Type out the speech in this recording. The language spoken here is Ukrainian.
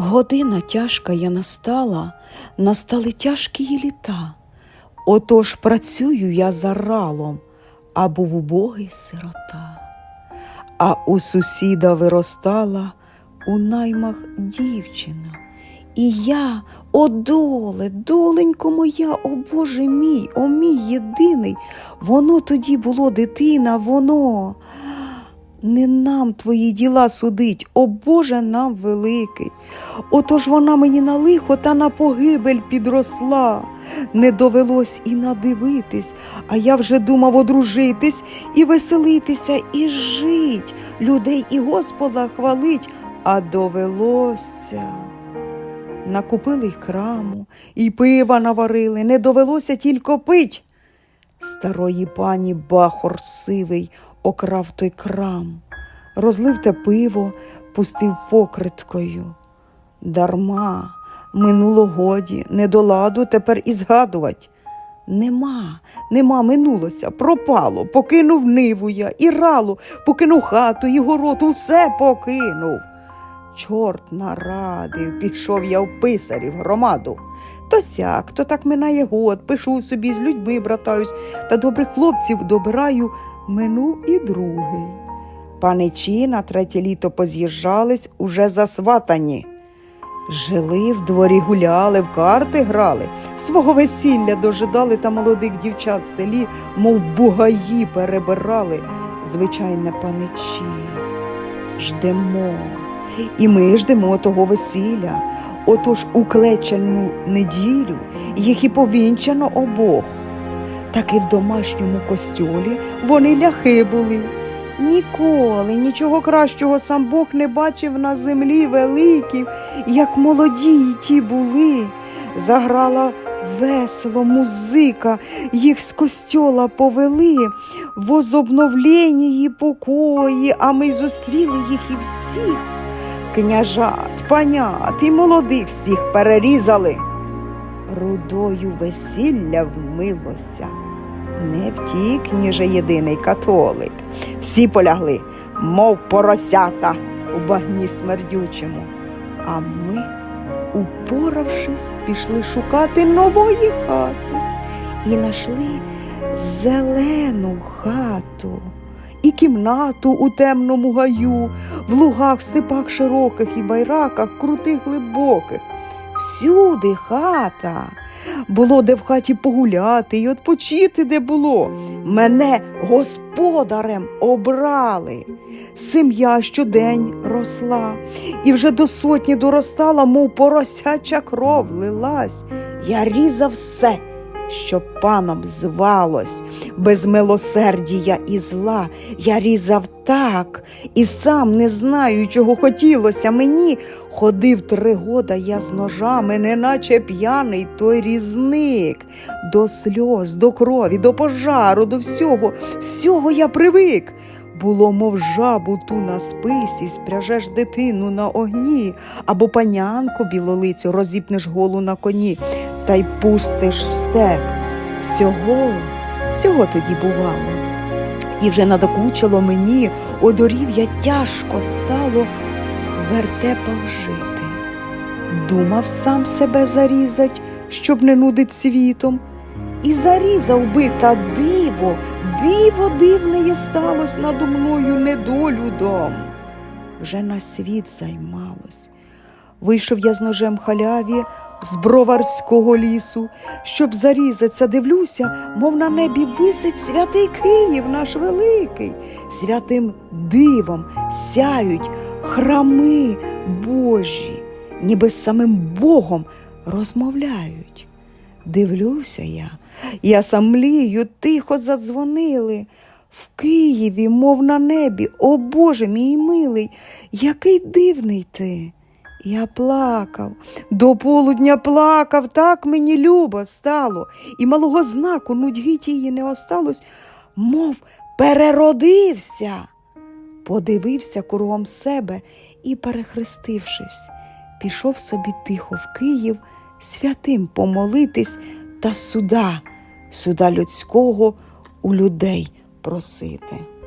Година тяжка я настала, настали тяжкі й літа. Отож працюю я за ралом, а був убогий сирота. А у сусіда виростала у наймах дівчина. І я, о доле, доленько моя, о Боже мій, о мій єдиний, воно тоді було дитина, воно. Не нам твої діла судить, о Боже нам великий. Отож вона мені на лихо та на погибель підросла. Не довелось і надивитись, а я вже думав одружитись і веселитися, і жить, людей і Господа хвалить, а довелося. Накупили й краму, і пива наварили, не довелося тільки пить. Старої пані бахор сивий окрав той крам, розлив те пиво, пустив покриткою. Дарма, минуло годі, не до ладу тепер і згадувать. Нема, нема, минулося, пропало, покинув ниву я, і ралу, покинув хату, і город, усе покинув. Чорт нарадив, пішов я в писарів громаду. То сяк, то так минає год, пишу собі, з людьми братаюсь, та добрих хлопців добираю, минув і другий. Паничі на третє літо поз'їжджались уже засватані. Жили в дворі гуляли, в карти грали, свого весілля дожидали та молодих дівчат в селі, мов бугаї перебирали, звичайне паничі. Ждемо, і ми ждемо того весілля. Отож у клечальну неділю їх і повінчано обох. Так і в домашньому костьолі вони ляхи були. Ніколи нічого кращого сам Бог не бачив на землі великів, як молоді й ті були. Заграла весело музика, їх з костьола повели, возобновлені її покої, а ми зустріли їх і всіх. Княжат, панят і молодих всіх перерізали. Рудою весілля вмилося. Не втік, ніже єдиний католик. Всі полягли, мов поросята у багні смердючому. А ми, упоравшись, пішли шукати нової хати і нашли зелену хату і кімнату у темному гаю, в лугах, степах широких і байраках, крутих глибоких. Всюди хата. Було де в хаті погуляти і відпочити де було. Мене господарем обрали. Сім'я щодень росла, і вже до сотні доростала, мов поросяча кров лилась. Я різав все, що паном звалось, без милосердія і зла. Я різав так, і сам не знаю, чого хотілося мені. Ходив три года я з ножами, неначе п'яний той різник. До сльоз, до крові, до пожару, до всього, всього я привик. Було, мов жабу ту на списі, спряжеш дитину на огні, або панянку білолицю розіпнеш голу на коні, та й пустиш в степ. Всього, всього тоді бувало. І вже надокучило мені, одорів я тяжко стало в вертепах жити. Думав сам себе зарізать, щоб не нудить світом. І зарізав би, та диво, диво дивне є сталось надо мною недолюдом. Вже на світ займалось. Вийшов я з ножем халяві з броварського лісу, щоб зарізаться, дивлюся, мов на небі висить святий Київ наш великий, святим дивом сяють храми Божі, ніби з самим Богом розмовляють. Дивлюся я, я сам тихо задзвонили. В Києві, мов на небі, о Боже мій милий, який дивний ти. Я плакав, до полудня плакав, так мені любо стало, і малого знаку нудьги тії не осталось, мов переродився. Подивився кругом себе і, перехрестившись, пішов собі тихо в Київ святим помолитись та суда, суда людського у людей просити.